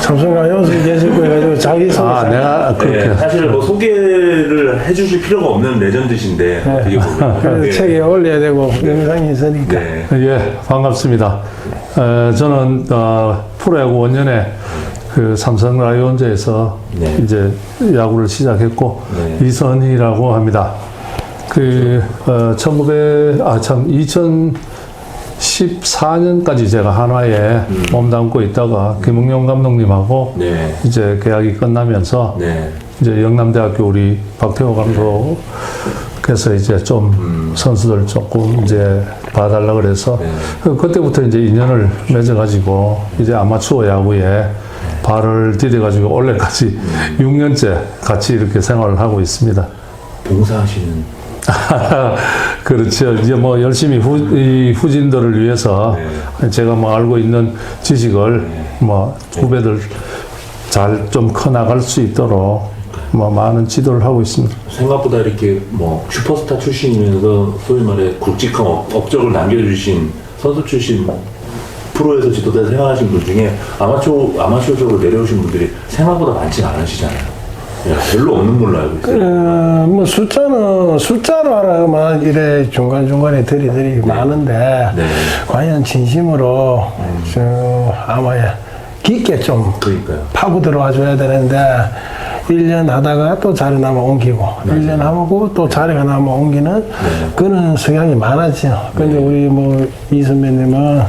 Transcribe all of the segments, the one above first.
삼성가 계실 거 해가지고 자기 소개 아, 내가 그렇게. 네, 사실 뭐 소개를 해주실 필요가 없는 레전드신데 어떻게 보면 그래서 네. 책에 올려야 되고 영상이 있으니까 네. 예, 반갑습니다. 에, 저는 어, 프로야구 원년에 그 삼성 라이온즈에서 네. 이제 야구를 시작했고 네. 이선희라고 합니다. 그 어, 1900, 아 참, 2014년까지 제가 한화에 몸담고 있다가 김웅용 감독님하고 네. 이제 계약이 끝나면서 네. 이제 영남대학교 우리 박태호 감독께서 이제 좀 선수들 조금 이제 봐달라 그래서 네. 그- 그때부터 이제 인연을 맺어가지고 이제 아마추어 야구에 발을 디뎌가지고 올해까지 6년째 같이 이렇게 생활을 하고 있습니다. 봉사하시는 그렇죠. 이제 뭐 열심히 후, 이 후진들을 위해서 제가 뭐 알고 있는 지식을 뭐 후배들 잘좀 커나갈 수 있도록 뭐 많은 지도를 하고 있습니다. 생각보다 이렇게 뭐 슈퍼스타 출신이면서 소위 말해 굵직한 업- 업적을 남겨주신 선수 출신 프로에서 지도자 생활하신 분 중에 아마추어 아마추어적으로 내려오신 분들이 생각보다 많지 않으시잖아요. 예, 별로 없는 걸로 알고 있어요. 어, 뭐 숫자는 숫자로 하나만 이래 중간 중간에 들이들이 많은데 네. 과연 진심으로 저 아마 깊게 좀 그러니까요. 파고 들어와 줘야 되는데 1년 하다가 또 자리 나면 옮기고 네. 1년 하고 또 자리가 나면 옮기는 그런 성향이 많았죠. 근데 네. 우리 뭐 이 선배님은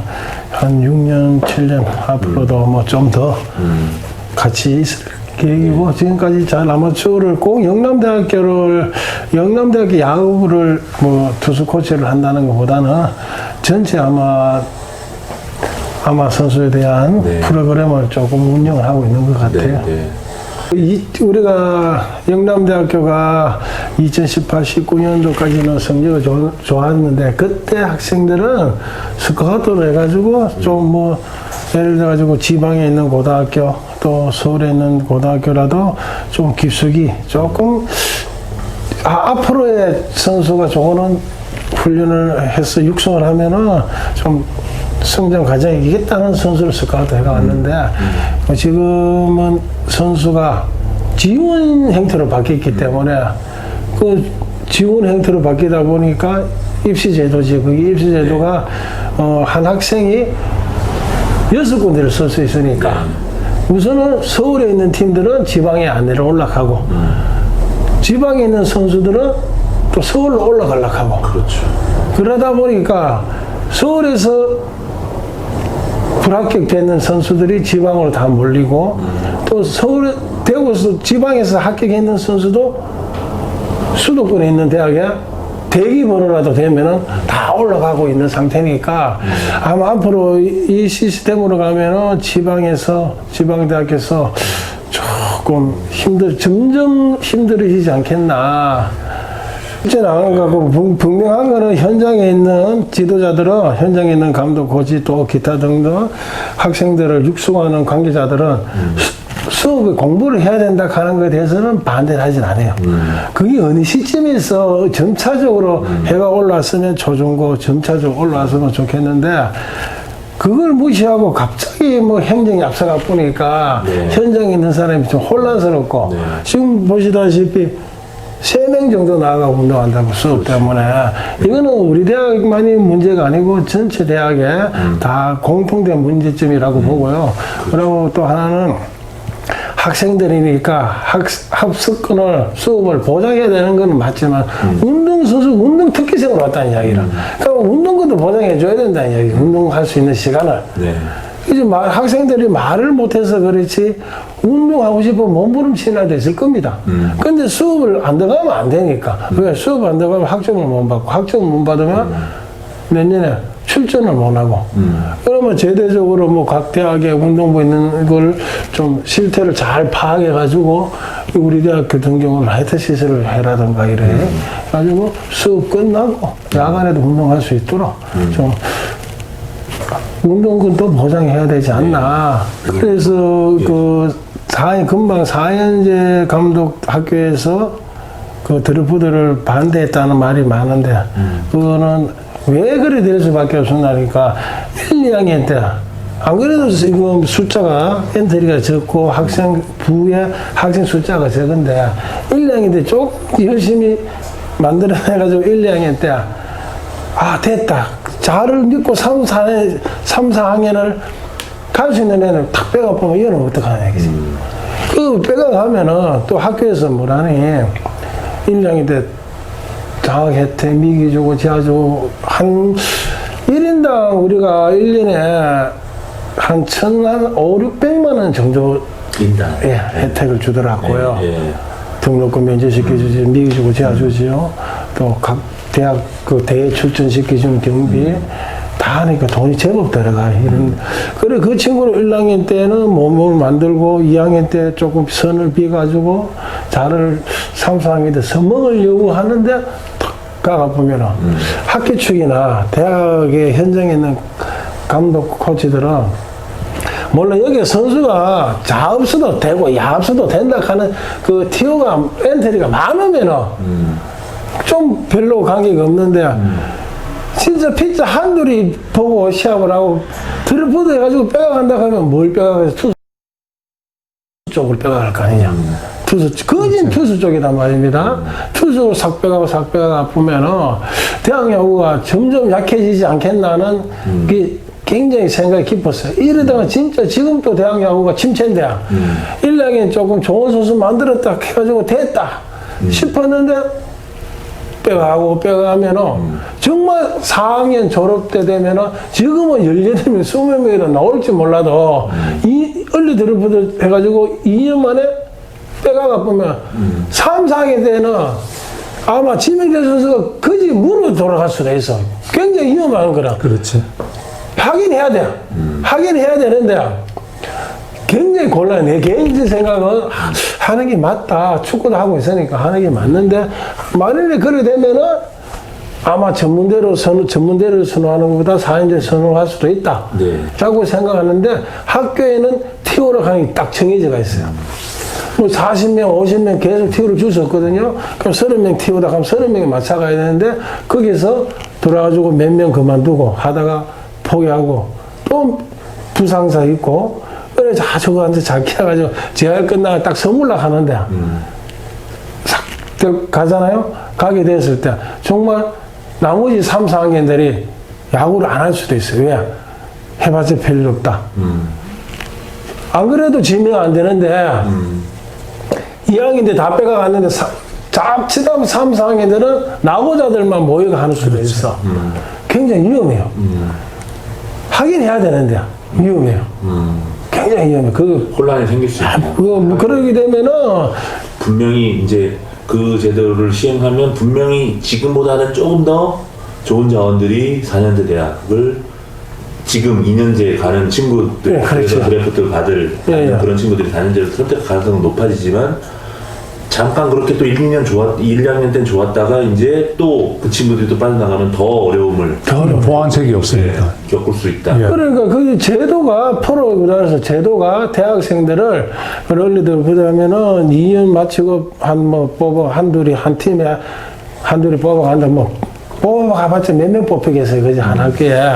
한 6년, 7년 앞으로도 뭐 좀더 음. 같이 있을 계획이고 지금까지 잘 아마추어를 꼭 영남대학교를 영남대학교 야구부를 뭐 투수 코치를 한다는 것보다는 전체 아마 아마 선수에 대한 네. 프로그램을 조금 운영을 하고 있는 것 같아요. 네, 네. 이, 우리가 영남대학교가 2018, 19년도까지는 성적이 좋, 좋았는데 그때 학생들은 스카우트를 해가지고 좀 뭐 예를 들어가지고 지방에 있는 고등학교 또 서울에 있는 고등학교라도 좀 깊숙이 조금 아, 앞으로의 선수가 좋은 훈련을 해서 육성을 하면은 좀 성장 과정이 이겠다는 선수를 스카우트 해가 왔는데 뭐 지금은 선수가 지원 형태로 바뀌었기 때문에 그 지원 형태로 바뀌다 보니까 입시 제도지. 그게 입시 제도가 어, 한 학생이 여섯 군데를 쓸 수 있으니까. 우선은 서울에 있는 팀들은 지방에 안 내려 올라가고 지방에 있는 선수들은 또 서울로 올라가려고 하고. 그렇죠. 그러다 보니까 서울에서 불합격되는 선수들이 지방으로 다 몰리고 또 서울 대구에서 지방에서 합격했는 선수도 수도권에 있는 대학에 대기 번호라도 되면은 다 올라가고 있는 상태니까 아마 앞으로 이- 이 시스템으로 가면은 지방에서 지방대학에서 조금 힘들 점점 힘들어지지 않겠나. 실제는 안 가고 분- 분명한 거는 현장에 있는 지도자들은 현장에 있는 감독, 고지 또 기타 등등 학생들을 육성하는 관계자들은 수- 수업을 공부를 해야 된다 하는 것에 대해서는 반대를 하진 않아요. 그게 어느 시점에서 점차적으로 해가 올라왔으면 초중고 점차적으로 올라왔으면 좋겠는데 그걸 무시하고 갑자기 뭐 행정이 앞서가 보니까 네. 현장에 있는 사람이 좀 혼란스럽고 네. 지금 보시다시피 세 명 정도 나가고 운동한다고 수업 때문에 이거는 우리 대학만이 문제가 아니고 전체 대학에 다 공통된 문제점이라고 보고요. 그리고 또 하나는 학생들이니까 학, 합숙권을 수업을 보장해야 되는 건 맞지만 운동선수 운동 특기생으로 왔다는 이야기라. 그러니까 운동권도 보장해 줘야 된다는 이야기. 운동할 수 있는 시간을. 네. 이제 말, 학생들이 말을 못해서 그렇지 운동하고 싶으면 몸부림치는 있을 겁니다. 근데 수업을 안 들어가면 안 되니까. 왜 수업 안 들어가면 학점을 못 받고 학점을 못 받으면 내년에 출전을 못 하고. 그러면 제대적으로 뭐 각 대학에 운동부 있는 걸 좀 실태를 잘 파악해 가지고 우리 대학 같은 경우는 하이트 시설을 해라든가 이래. 가지고 수업 끝나고 야간에도 운동할 수 있도록 좀 운동권도 보장해야 되지 않나. 그래서 그 사, 금방 사연제 감독 학교에서 그 드루프들을 반대했다는 말이 많은데 그거는 왜 그래 될 수밖에 없었나니까 1, 2학년 때 안 그래도 지금 숫자가 엔트리가 적고 학생 부의 학생 숫자가 적은데 1, 2학년 때 조금 열심히 만들어내가지고 1, 2학년 때 아 됐다 자를 믿고 3, 4년 3, 4학년을 갈 수 있는 애를 탁 빼가 보면 이거는 어떡하냐 이거지 그 빼가 가면은 또 학교에서 뭐라니 1, 2학년 때 장학 혜택, 미기 주고, 지하 주고, 한, 1인당 우리가 1년에 한 천, 한 5, 600만 원 정도, 인당. 예, 혜택을 주더라고요. 예, 예. 등록금 면제시켜주지, 미기 주고, 지하 주지요. 또 각 대학 그 대회 출전시켜주는 경비. 다 하니까 돈이 제법 들어가. 이런. 그래, 그 친구는 1학년 때는 몸을 만들고, 2학년 때 조금 선을 비가지고, 자를 3, 4학년 때 서먹을 요구하는데, 탁 가가 보면은, 학교 측이나 대학의 현장에 있는 감독 코치들은 물론 여기 선수가 자 없어도 되고 야 없어도 된다 하는 그 티오가 엔트리가 많으면은 좀 별로 관계가 없는데 진짜 피자 한둘이 보고 시합을 하고 드리프트 해가지고 빼가간다 하면 뭘 빼가가서 투수 쪽을 빼가갈 거 아니냐. 투수 거진 투수 쪽이란 말입니다. 투수 삭 빼가고 삭 빼가가 보면은 대학 야구가 점점 약해지지 않겠나는 그 굉장히 생각이 깊었어요. 이러다가 진짜 지금 또 대학 야구가 침체인데 일 1학년 조금 좋은 선수 만들었다 해가지고 됐다 싶었는데 빼가고 빼가면은 정말 4학년 졸업 때 되면은 지금은 18명, 20명이라 나올지 몰라도 이 얼리 드리프트 해가지고 2년 만에 빼가가 보면 3, 4학년 때는 아마 지명대 선수가 거지 무로 돌아갈 수가 있어. 굉장히 위험한 거라. 그렇지. 하긴 해야 돼. 하긴 해야 되는데 굉장히 곤란해. 내 개인적 생각은 아, 하는 게 맞다. 축구도 하고 있으니까 하는 게 맞는데 만일에 그래 되면은 아마 전문대로 선 전문대를 선호하는 것보다 사인제 선호할 수도 있다. 네. 라고 생각하는데 학교에는 티오로 게딱 정해져가 있어요. 뭐 40명, 50명 계속 티오를 줄 수 없거든요. 그럼 30명 티오다 하면 30명이 맞춰가야 되는데 거기서 돌아가지고 몇 명 그만두고 하다가 포기하고 또 부상사 있고 그래 자 저거한테 잘 키워가지고 재활 끝나고 딱 선물락 하는데 싹 들- 가잖아요. 가게 됐을 때 정말 나머지 3, 4학년들이 야구를 안 할 수도 있어요. 왜? 해봤자 별일 없다. 안 그래도 지명 안 되는데 2학년인데 다 빼가갔는데 잡치다 3, 4학년들은 나고자들만 모여가 하는 수도 있어. 굉장히 위험해요. 하긴 해야 되는데 위험해요. 굉장히. 그 혼란이 생길 수 있고. 그거 뭐 그러게 되면은 분명히 이제 그 제도를 시행하면 분명히 지금보다는 조금 더 좋은 자원들이 4년제 대학을 지금 2년제 가는 친구들, 네, 그래서 그렇죠. 드래프트 받을 예, 예. 그런 친구들이 4년제를 선택 가능성은 높아지지만 잠깐 그렇게 또 1, 2년 좋았, 1, 2학년 때는 좋았다가 이제 또 그 친구들이 또 빠져나가면 더 어려움을 보완책이 없으니까. 겪을 수 있다. 예. 그러니까 그 제도가 프로그램에서 제도가 대학생들을 럴리들 그러면은 2년 마치고 한 뭐 뽑아 한둘이 한 팀에 한둘이 뽑아간다 뭐 뽑아가봤자 몇 명 뽑히겠어요 그지 한 학교에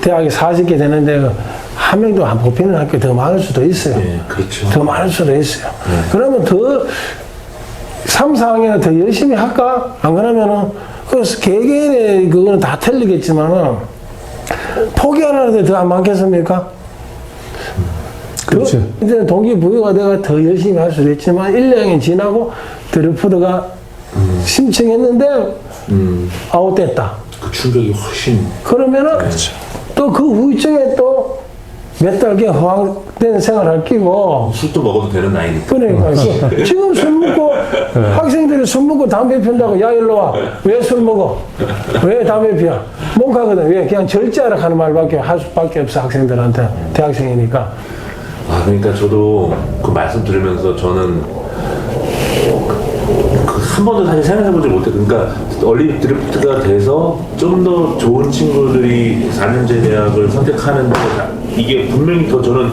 대학이 40개 되는데 한 명도 안 뽑히는 학교 더 많을 수도 있어요. 네, 그렇죠. 더 많을 수도 있어요. 그러면 더 3, 4학년은 더 열심히 할까? 안 그러면은 그 개개인의 그거는 다 틀리겠지만은 포기하는데 더 안 많겠습니까? 그렇지. 그, 이제 동기부여가 내가 더 열심히 할 수도 있지만 1, 2학년 지나고 드리프트가 심청했는데 음, 아웃됐다. 그 충격이 훨씬 그러면은 또그 후유증에 또 몇 달게 허황된 생활을 끼고 술도 먹어도 되는 나이니까. 그러니까 그 지금 술 먹고 학생들이 술 먹고 담배 피운다고 야 일로 와. 왜 술 먹어? 왜 담배 피워 못 가거든. 왜? 그냥 절제하라 하는 말밖에 할 수밖에 없어 학생들한테. 대학생이니까. 아, 그러니까 저도 그 말씀 들으면서 저는 그한 번도 사실 생각해보지 못해. 그러니까 얼리 드리프트가 돼서 좀 더 좋은 친구들이 4년제 대학을 선택하는 데 이게 분명히 더 저는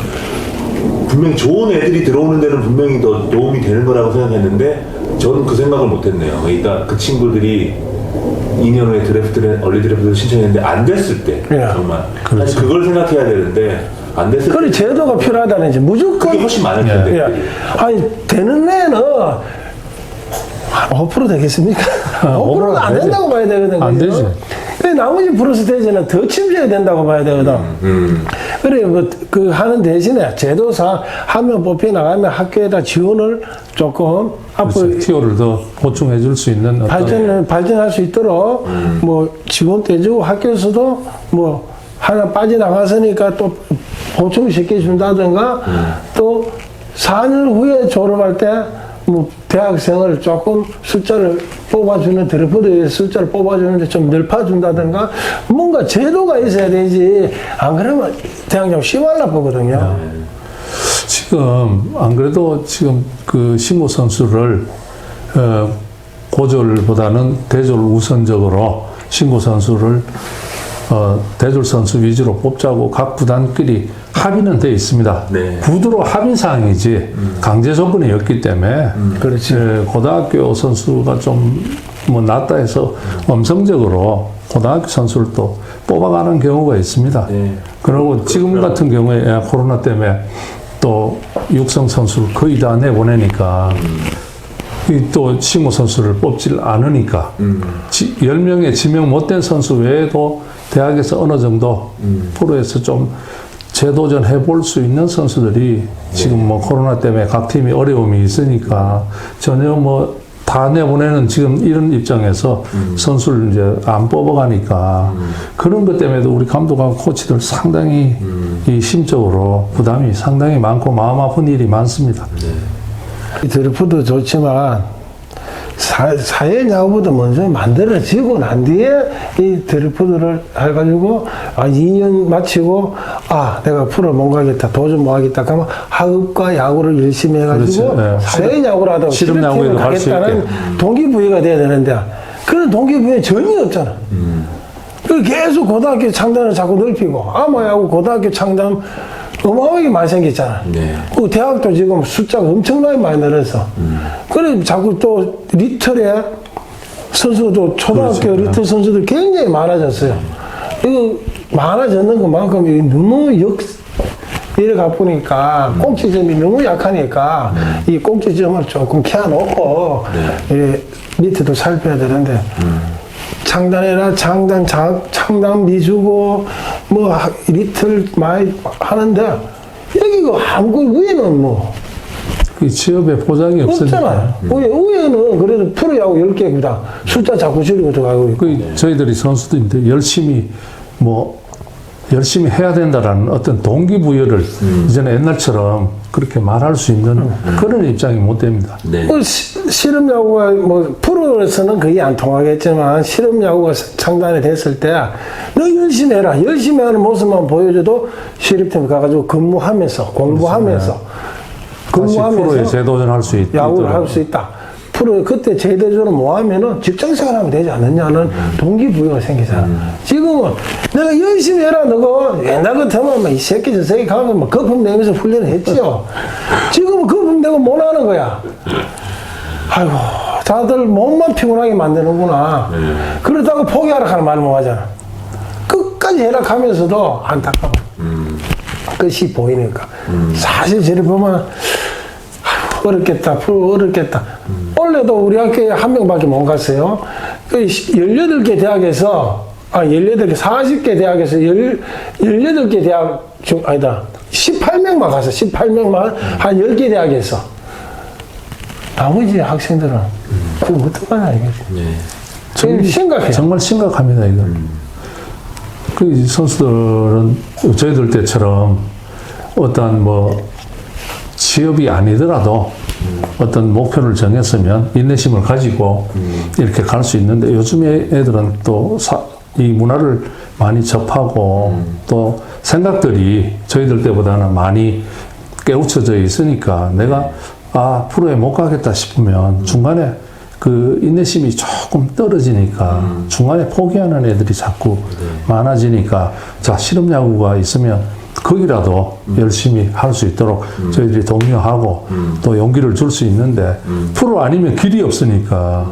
분명히 좋은 애들이 들어오는 데는 분명히 더 도움이 되는 거라고 생각했는데 저는 그 생각을 못했네요. 그러니까 그 친구들이 2년 후에 드래프트를 얼리 드래프트를 신청했는데 안 됐을 때 예. 정말 사실 그걸 생각해야 되는데 안 됐을 그런 때 제도가 필요하다는 이제 무조건 그게 훨씬 많을 텐데. 예. 아니 되는 애는 5% 되겠습니까? 5%가 안 되지. 된다고 봐야 되거든. 안? 되지. 근데 나머지 프로스테이지는 더 침체해야 된다고 봐야 되거든. 음. 그래, 뭐, 그 하는 대신에 제도상 한명 뽑혀 나가면 학교에다 지원을 조금 앞으로. 티오를 더 보충해 줄 수 있는 발전을 발전할 수 있도록 뭐 지원도 해주고 학교에서도 뭐 하나 빠져나갔으니까 또 보충시켜 준다든가 또 4년 후에 졸업할 때 뭐 대학생을 조금 숫자를 뽑아주는 드래프트의 숫자를 뽑아주는데 좀 넓혀준다든가 뭔가 제도가 있어야 되지 안 그러면 대학생 심할라 보거든요. 지금 안 그래도 지금 그 신고 선수를 어, 고졸보다는 대졸 우선적으로 신고 선수를 어, 대졸 선수 위주로 뽑자고 각 구단끼리 합의는 돼 있습니다. 네. 구두로 합의 사항이지 강제 조건이 없기 때문에 그렇지. 예, 고등학교 선수가 좀 뭐 낫다 해서 음성적으로 고등학교 선수를 또 뽑아가는 경우가 있습니다. 네. 그리고 지금 같은 경우에 예, 코로나 때문에 또 육성 선수를 거의 다 내보내니까 이또 신고 선수를 뽑질 않으니까 지, 10명의 지명 못된 선수 외에도 대학에서 어느 정도 프로에서 좀 재도전 해볼 수 있는 선수들이 지금 뭐 코로나 때문에 각 팀이 어려움이 있으니까 전혀 뭐 다 내보내는 지금 이런 입장에서 선수를 이제 안 뽑아가니까 그런 것 때문에도 우리 감독하고 코치들 상당히 이 심적으로 부담이 상당히 많고 마음 아픈 일이 많습니다. 이 드리프도 좋지만 사, 사회 야구보다 먼저 만들어지고 난 뒤에 이 드리프트를 해가지고 아 2년 마치고 아 내가 프로 못 가겠다 도전 못 하겠다 그러면 하급과 야구를 열심히 해가지고 그렇지, 예. 사회 야구를 하다가 실업 갈수 가겠다는 동기부여가 돼야 되는데 그런 동기부여 전혀 없잖아. 그 계속 고등학교 창단을 자꾸 넓히고 아마야구 고등학교 창단 어마어마하게 많이 생겼잖아. 네. 그 대학도 지금 숫자가 엄청나게 많이 늘었어. 그래 자꾸 또 리틀에 선수도 초등학교 그렇죠. 리틀 선수들 굉장히 많아졌어요. 이거 많아졌는 것만큼 너무 역 이래 가 보니까 꼭지점이 너무 약하니까 이 꼭지점을 조금 캐놓고 이 밑에도 살펴야 되는데 창단해라 창단 장, 창단 미주고 뭐 하- 리틀 많이 하는데 여기 그 한국 위에는 뭐 그 취업에 보장이 없으니까. 없잖아요. 위에, 위에는 그래도 프로야구 10개 구다 숫자 자꾸 줄이고 들어가고 있고. 그 저희들이 선수들인데 열심히 뭐 열심히 해야 된다라는 어떤 동기부여를 이제는 옛날처럼 그렇게 말할 수 있는 그런 입장이 못 됩니다. 네. 그 시- 실업야구가 뭐 프로 에서는 거의 안 통하겠지만 실업 야구가 창단이 됐을 때 너 열심히 해라 열심히 하는 모습만 보여줘도 실업팀 가가지고 근무하면서 공부하면서 근무하면서 재도전할 수 있, 야구를. 할 수 있다. 프로 그때 제대적으로 뭐 하면은 직장생활 하면 되지 않느냐는 동기부여가 생기잖아. 지금은 내가 열심히 해라 너가 옛날 같으면 막이 새끼 저 새끼 가면 막 거품 내면서 훈련을 했죠. 지금은 거품 내고 못 하는 거야. 아이고 다들 몸만 피곤하게 만드는구나. 그러다가 포기하라 하는 말못 하잖아. 끝까지 해라 하면서도 안타까워. 끝이 보이니까. 사실 저를 보면 어렵겠다, 어렵겠다. 원래도 우리 학교에 한 명밖에 못 갔어요. 그 18개 대학에서, 아, 18개, 40개 대학에서 1 18개 대학 중, 아니다. 18명만 갔어. 18명만 한 10개 대학에서. 나머지 학생들은 그거 어떡하냐, 이거지. 네. 지금 심각해. 정말 심각합니다, 이거. 그 선수들은 저희들 때처럼 어떤 뭐 취업이 아니더라도 어떤 목표를 정했으면 인내심을 가지고 이렇게 갈 수 있는데 요즘에 애들은 또 이 문화를 많이 접하고 또 생각들이 저희들 때보다는 많이 깨우쳐져 있으니까 내가 아 프로에 못 가겠다 싶으면 중간에 그 인내심이 조금 떨어지니까 중간에 포기하는 애들이 자꾸 많아지니까 자 실업 야구가 있으면 거기라도 열심히 할 수 있도록 저희들이 독려하고 또 용기를 줄 수 있는데 프로 아니면 길이 없으니까.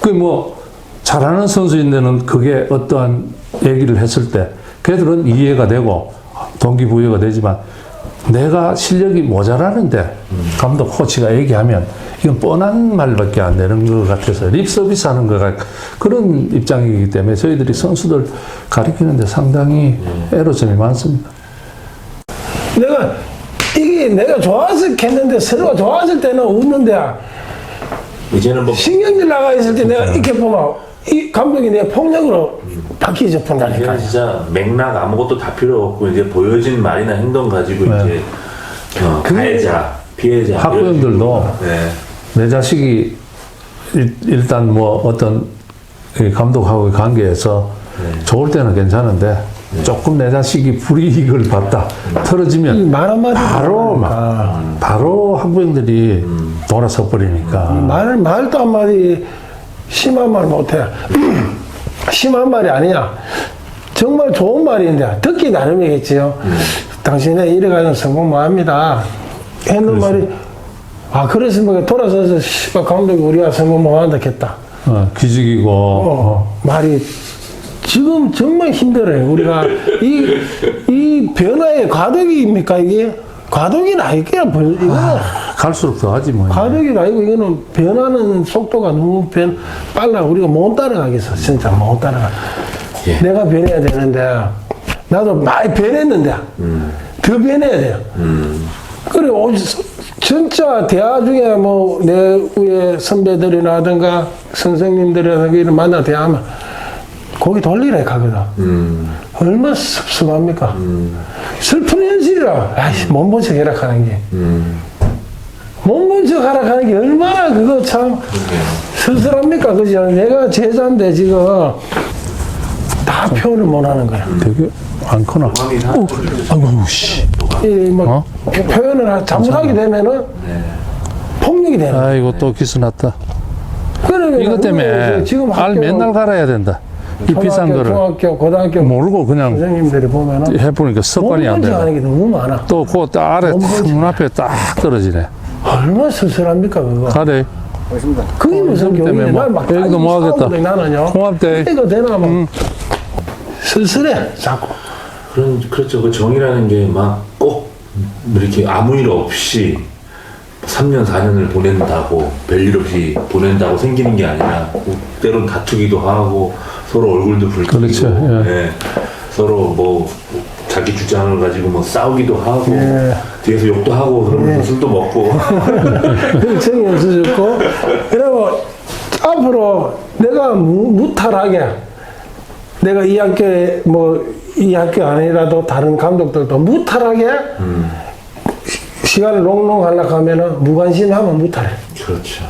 그뭐 잘하는 선수인데는 그게 어떠한 얘기를 했을 때 걔들은 이해가 되고 동기부여가 되지만 내가 실력이 모자라는데 감독 코치가 얘기하면 이건 뻔한 말밖에 안 되는 것 같아서 립 서비스 하는 거가 그런 입장이기 때문에 저희들이 선수들 가리키는데 상당히 애로점이 많습니다. 내가 이게 내가 좋아서 했는데 서로가 좋아질 때는 웃는데 이제는 뭐 신경질 나가 있을 때 내가 이렇게 보면 이 감독이 내 폭력으로 바뀌죠 본다니까. 이제는 진짜 맥락 아무것도 다 필요 없고 이제 보여진 말이나 행동 가지고 네. 이제 어, 가해자, 피해자 학부형들도 이런 식으로. 네. 내 자식이 일, 일단 뭐 어떤 이 감독하고의 관계에서 좋을 때는 괜찮은데 조금 내 자식이 불이익을 받다 틀어지면 말 한마디 바로 막 바로 학부형들이 돌아서 버리니까 말 말도 한마디 심한 말 못해. 심한 말이 아니야. 정말 좋은 말인데 듣기 나름이겠지요. 당신의 이래가지고 성공 못합니다. 했는 말이 아 그랬으면 돌아서서 씨발 감독이 우리가 성공 못한다 했다. 어, 기죽이고 어, 말이 지금 정말 힘들어요. 우리가 이, 이 변화의 과도기입니까 이게? 과도기는 아니게요. 이거는 갈수록 더 하지 뭐 과도기가 아니고 이거는 변하는 속도가 너무 변, 빨라. 우리가 못 따라가겠어. 진짜 못 따라가. 예. 내가 변해야 되는데 나도 많이 변했는데 더 변해야 돼요. 그래, 오, 진짜 대화 중에 뭐 내 위에 선배들이라든가 선생님들이라든가 이런 만나 대화하면 고기 돌리라 하거든. 음, 얼마나 섭섭합니까? 슬픈 현실이라. 아이씨, 몸본 척 해라 하는 게. 음, 몸본 척 하라 하는 게 얼마나 그거 참 쓸쓸합니까? 그죠? 내가 제자인데 지금 다 표현을 못 하는 거야. 되게 다 오, 아이고 아이고, 씨이 뭐, 어? 표현을 하- 잘못하게 되면은 폭력이 되는 거야. 아이고 또 기스 났다 그러면 이것 때문에 지금 알 맨날 갈아야 된다 이 비싼 거를 중학교, 고등학교 모르고 그냥 선생님들이 보면은 해보니까 습관이 안 돼요 하는 게 너무 많아. 또그 아래 탁 눈앞에 딱 떨어지네 얼마나 쓸쓸합니까, 그거. 가래 그게 무슨 교육이냐. 뭐 난막 여기도 뭐 하겠다. 나는요. 통합대. 이거 되나 뭐. 쓸쓸해, 자꾸. 그런 그렇죠. 그 정이라는 게 막 꼭 이렇게 아무 일 없이 3년 4년을 보낸다고 별일 없이 보낸다고 생기는 게 아니라 꼭 때론 다투기도 하고 서로 얼굴도 붉히고 그렇죠, 예. 예. 서로 뭐 자기 주장을 가지고 뭐 싸우기도 하고 예. 뒤에서 욕도 하고 그러면서 술도 먹고 그 정이 없어졌고. 그리고 앞으로 내가 무, 무탈하게 내가 이 학교에 뭐 이 학교 아니라도 다른 감독들도 무탈하게 시- 시간을 롱롱 하려고 하면은 무관심하면 무탈해. 그렇죠.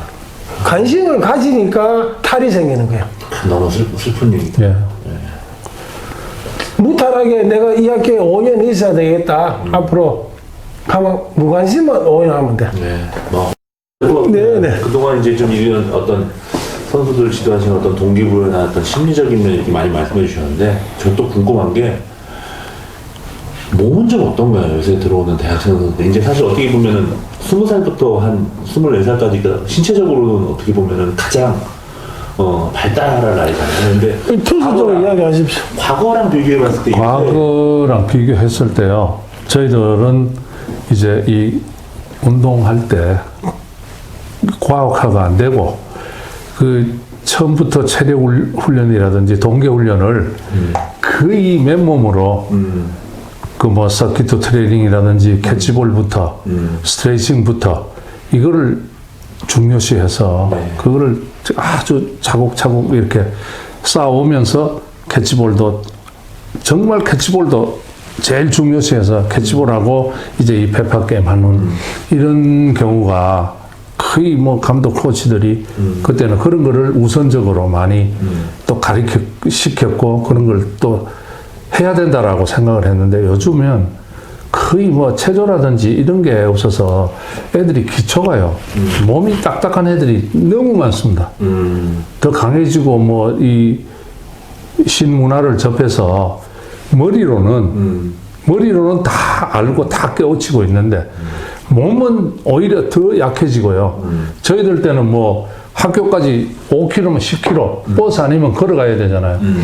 관심을 가지니까 탈이 생기는 거야. 너무 슬, 슬픈 일이다. 예. 무탈하게 내가 이 학교에 5년 있어야 되겠다. 앞으로 가면 무관심만 5년 하면 돼. 네. 뭐 그리고 네, 네. 그동안 이제 좀 이런 어떤 선수들 지도하시는 어떤 동기부여나 어떤 심리적인 면 이렇게 많이 말씀해 주셨는데 저 또 궁금한 게 몸은 좀 어떤가요? 요새 들어오는 대학생 선수들 이제 사실 어떻게 보면은 20살부터 한 24살까지가 신체적으로는 어떻게 보면은 가장 어, 발달할 나이잖아요. 근데 투수적으로 과거랑- 이야기하십시오. 과거랑 비교해 봤을 때 이게 과거랑 비교했을 때요, 저희들은 이제 이 운동할 때 과학화가 안 되고, 그 처음부터 체력 훈- 훈련이라든지 동계 훈련을 거의 맨몸으로 음, 그 뭐 서킷 트레이닝이라든지 캐치볼부터 음. 스트레칭부터 이거를 중요시해서 네. 그거를 아주 차곡차곡 이렇게 쌓아오면서 캐치볼도 정말 캐치볼도 제일 중요시해서 캐치볼하고 이제 이 페파 게임 하는 이런 경우가 거의 뭐 감독 코치들이 그때는 그런 거를 우선적으로 많이 또 가르쳐 시켰고 그런 걸 또 해야 된다라고 생각을 했는데 요즘은 거의 뭐 체조라든지 이런 게 없어서 애들이 기초가요. 몸이 딱딱한 애들이 너무 많습니다. 음, 더 강해지고 뭐 이 신문화를 접해서 머리로는 음, 머리로는 다 알고 다 깨우치고 있는데 몸은 오히려 더 약해지고요. 저희들 때는 뭐 학교까지 5km면 10km 버스 아니면 걸어가야 되잖아요. 음.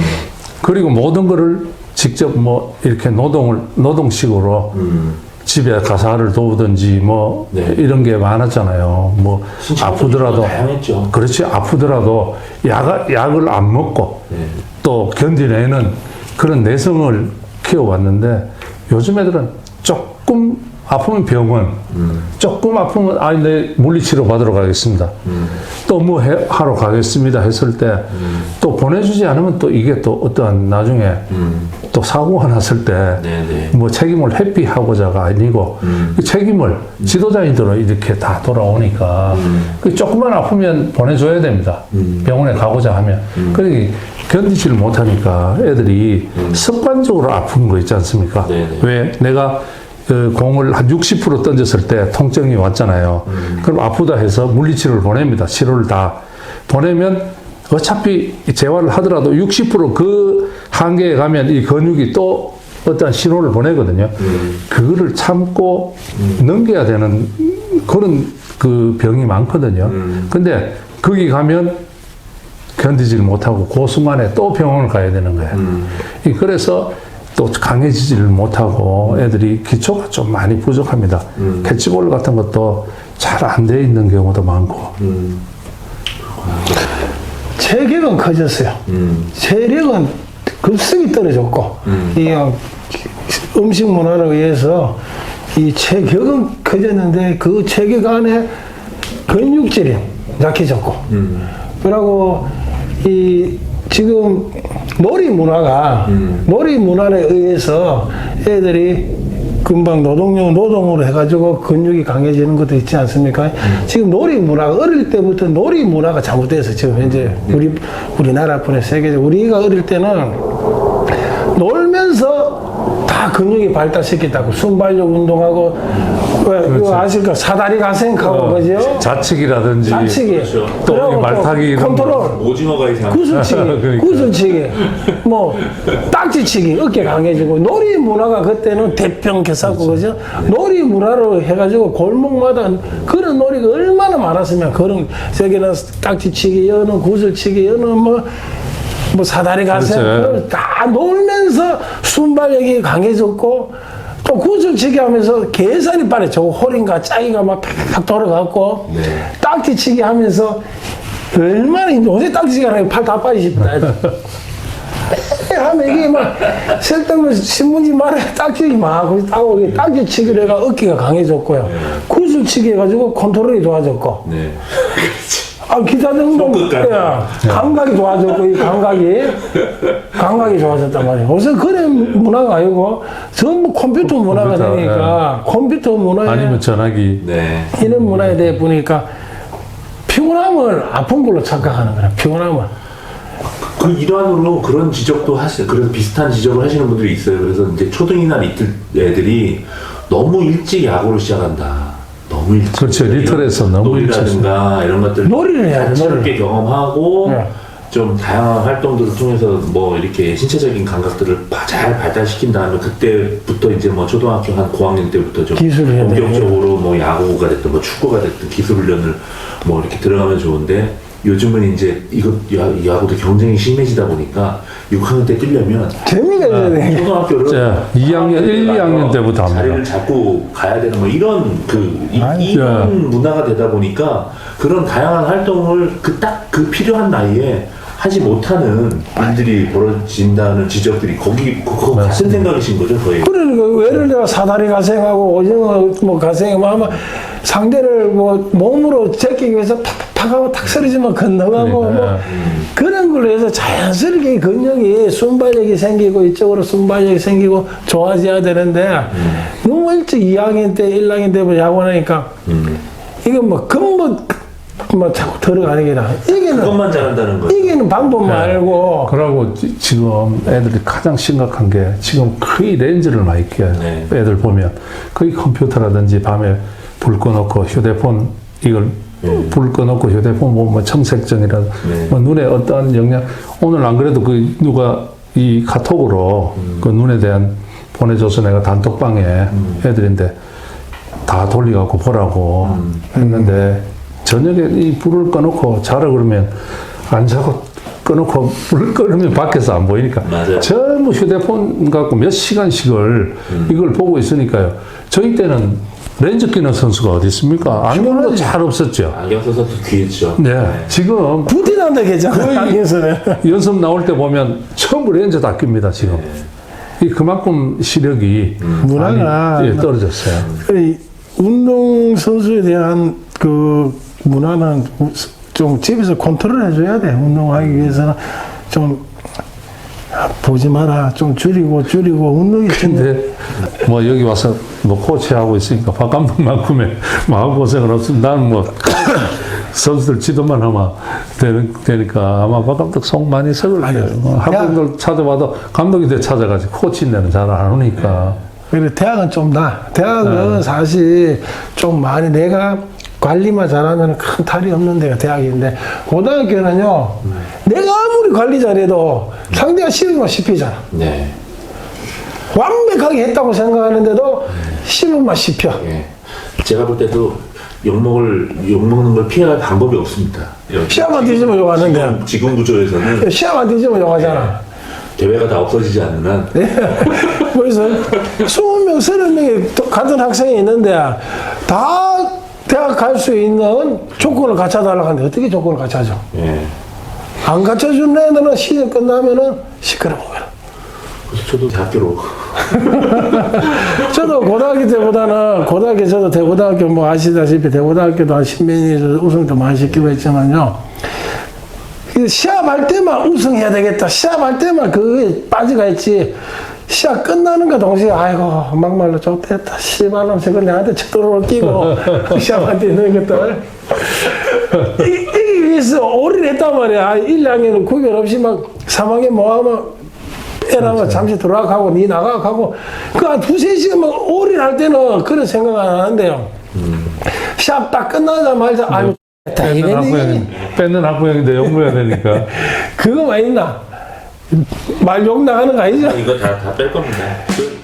그리고 모든 거를 직접 뭐 이렇게 노동을 노동식으로 음. 집에 가사를 도우든지 뭐 네. 이런 게 많았잖아요. 뭐 아프더라도. 그렇지 아프더라도 약 약을 안 먹고 네. 또 견디내는 그런 내성을 키워왔는데 요즘 애들은 조금 아프면 병원, 음. 조금 아프면 아니 내 물리치료 받으러 가겠습니다. 음. 또뭐 하러 가겠습니다 했을 때 또 보내주지 않으면 또 이게 또 어떠한 나중에 음. 또 사고가 났을 때. 뭐 책임을 회피하고자가 아니고 음. 그 책임을 지도자인들은 이렇게 다 돌아오니까 그 조금만 아프면 보내줘야 됩니다. 음. 병원에 가고자 하면. 그러니 견디지를 못하니까 애들이 습관적으로 아픈 거 있지 않습니까? 네네. 왜 내가 그 공을 한 60% 던졌을 때 통증이 왔잖아요. 그럼 아프다 해서 물리치료를 보냅니다. 치료를 다 보내면 어차피 재활을 하더라도 60%그 한계에 가면 이 근육이 또 어떤 신호를 보내거든요. 그거를 참고 넘겨야 되는 그런 그 병이 많거든요. 근데 거기 가면 견디지를 못하고 그 순간에 또 병원을 가야 되는 거예요. 이 그래서 또 강해지지를 못하고 애들이 기초가 좀 많이 부족합니다. 캐치볼 같은 것도 잘 안 돼 있는 경우도 많고. 음. 체격은 커졌어요. 음. 체력은 급속히 떨어졌고, 음. 이 어, 음식 문화로 의해서 이 체격은 커졌는데 그 체격 안에 근육질이 약해졌고, 음. 그리고 이 지금 놀이 문화가 음. 놀이 문화에 의해서 애들이 금방 노동력 노동으로 해가지고 근육이 강해지는 것도 있지 않습니까? 음. 지금 놀이 문화가 어릴 때부터 놀이 문화가 잘못돼서 지금 현재 우리 우리나라뿐에 세계적 우리가 어릴 때는 놀면서 다 근육이 발달시켰다고 순발력 운동하고 왜 그거 아실까 사다리 가생하고 그죠? 자측이라든지 좌측이 어, 또 그리고 말타기 이런 컨트롤 오징어가 이상. 구슬치기, 그러니까. 구슬치기, 뭐 딱지치기, 어깨 강해지고 놀이 문화가 그때는 대평 개사고 그죠? 놀이 문화로 해가지고 골목마다 그런 놀이가 얼마나 많았으면 그런 저기는 딱지치기, 여는 구슬치기, 여는 뭐. 뭐 사다리 가세 그렇죠. 다 놀면서 순발력이 강해졌고 또 구슬치기 하면서 계산이 빠르죠. 홀인가 짜기가 막 팍팍 돌아갔고 네. 딱지치기 하면서 얼마나 힘들어. 어제 딱지치기 하면 팔다 빠지십니다. 하면 이게 막 쓸데없는 신문지 말에 딱지기 막 거기 따고 이게 딱지치기를 해가 어깨가 강해졌고요. 구슬치기 해가지고 컨트롤이 좋아졌고 네. 아 기타 등등 손끝까지. 야, 감각이 좋아졌고 이 감각이 감각이 좋아졌단 말이에요. 요새 그런 문화가 아니고 전부 컴퓨터 문화가 컴퓨터, 되니까 컴퓨터 문화에 아니면 전화기. 네. 이런 문화에 대해 보니까 피곤함을 아픈 걸로 착각하는 거야. 피곤함을. 그 일환으로 그런 지적도 하시, 그래서 비슷한 지적을 하시는 분들이 있어요. 그래서 이제 초등이나 리틀 애들이 너무 일찍 야구를 시작한다. 너무 일찍. 그렇죠. 리틀에서 너무 놀이라든가 이런 것들 놀이를 해야 돼, 자유롭게 경험하고 네. 좀 다양한 활동들을 통해서 뭐 이렇게 신체적인 감각들을 바- 잘 발달시킨 다음에 그때부터 이제 뭐 초등학교 한 고학년 때부터 좀 기술을 해야 본격적으로 뭐 야구가 됐든 뭐 축구가 됐든 기술 훈련을 뭐 이렇게 들어가면 좋은데 요즘은 이제 이거 야, 야구도 경쟁이 심해지다 보니까 6학년 때 뛰려면 재미가 있어야 돼. 초등학교를 자, 2학년, 1, 2학년 때부터 합니다. 자리를 잡고 가야 되는 뭐 이런 그 이, 이런 문화가 되다 보니까 그런 다양한 활동을 그 딱 그 필요한 나이에 하지 못하는 일들이 벌어진다는 지적들이 거기 그거 같은 생각이신 거죠 거의? 그러니까 예를 들어 사다리 가생하고 오징어 뭐 가생하면 아마 상대를 뭐 몸으로 제끼기 위해서 팍팍 하고 탁 쓰러지면 건너가고 그러니까, 뭐 그런 걸로 해서 자연스럽게 근육이 순발력이 생기고 이쪽으로 순발력이 생기고 좋아져야 되는데 너무 일찍 2학년 때 1학년 때부터 야구하니까 음. 이거 뭐 근본 뭐 자꾸 들어가는 게 아니라 이게는 그것만 잘한다는 거예요 이기는 방법 말고. 그러고 지- 지금 애들이 가장 심각한 게 지금 거의 렌즈를 많이 껴요. 네. 애들 보면. 거의 컴퓨터라든지 밤에 불 꺼놓고 휴대폰 이걸 불 꺼놓고 휴대폰 보면 뭐 청색전이라 네. 뭐 눈에 어떠한 영향. 오늘 안 그래도 그 누가 이 카톡으로 그 눈에 대한 보내줘서 내가 단톡방에 애들인데 다 돌려갖고 보라고 했는데 저녁에 이 불을 꺼놓고 자라 그러면 안 자고 꺼놓고 불 끄면 밖에서 안 보이니까 맞아요. 전부 휴대폰 갖고 몇 시간씩을 이걸 보고 있으니까요. 저희 때는 렌즈 끼는 선수가 어디 있습니까? 안경도 잘 없었죠. 안경 써서 귀했죠. 네, 지금 부티난다 괜찮아. 안경서는. 연습 나올 때 보면 전부 렌즈 다 낍니다 지금. 이 그만큼 시력이 문화가 많이 예, 떨어졌어요. 이 운동 선수에 대한 그 문화는 좀 집에서 컨트롤 해줘야 돼. 운동하기 위해서는 좀 보지 마라. 좀 줄이고 줄이고 운동이. 근데 뭐 여기 와서 뭐 코치하고 있으니까 박 감독만큼의 마음 고생은 없습니다. 나는 뭐 선수들 지도만 하면 되는, 되니까 아마 박 감독 속 많이 썩을 거예요. 뭐 학생들 찾아봐도 감독인데 찾아가지 코치인데는 잘 안 오니까. 그리고 대학은 좀 나. 대학은 사실 좀 많이 내가 관리만 잘하면 큰 탈이 없는 데가 대학인데 고등학교는요 내가 아무리 관리 잘해도 상대가 시험만 씹히잖아. 네. 완벽하게 했다고 생각하는데도 시험만 씹혀. 예. 제가 볼 때도 욕먹을 욕먹는 걸 피할 방법이 없습니다. 여기 시합만 뒤지면 욕하는데. 지금, 지금 구조에서는 시험 안 뒤지면 욕하잖아. 대회가 다 없어지지 않는 한 예. 그래서 20명, 30명이 같은 학생이 있는데 다 갈수 있는 조건을 갖춰달라고 하는데 어떻게 조건을 갖춰줘? 예. 안 갖춰준 애들은 시즌 끝나면은 시끄러운 거야. 그래서 저도 대학교로 저도 고등학교 때보다는 고등학교 저도 대고등학교 뭐 아시다시피 대고등학교도 한 십몇년에서 우승도 많이 시키고 했지만요. 이 시합할 때만 우승해야 되겠다. 시합할 때만 그게 빠지가 있지. 시합 끝나는가 동시에 아이고 막말로 좋겠다. 씨발놈 저거 내한테 쳐들어올 끼고 시합할 때 있는 것들. 이- 이기 위해서 오리를 했단 말이야. 1, 2학년은 구별 없이 막 3학년 모아면 애라면 잠시 들어가고 니 나가고 그한 두세 시간만 오리를 할 때는 그런 생각 안 하는데요. 시합 딱 끝나자마자 아유 다 뺏는 이랬니? 뺏는 학부형인데 욕먹어야 되니까. 그거만 있나? 말 욕 나가는 거 아니죠? 이거 다 다 뺄 겁니다. 그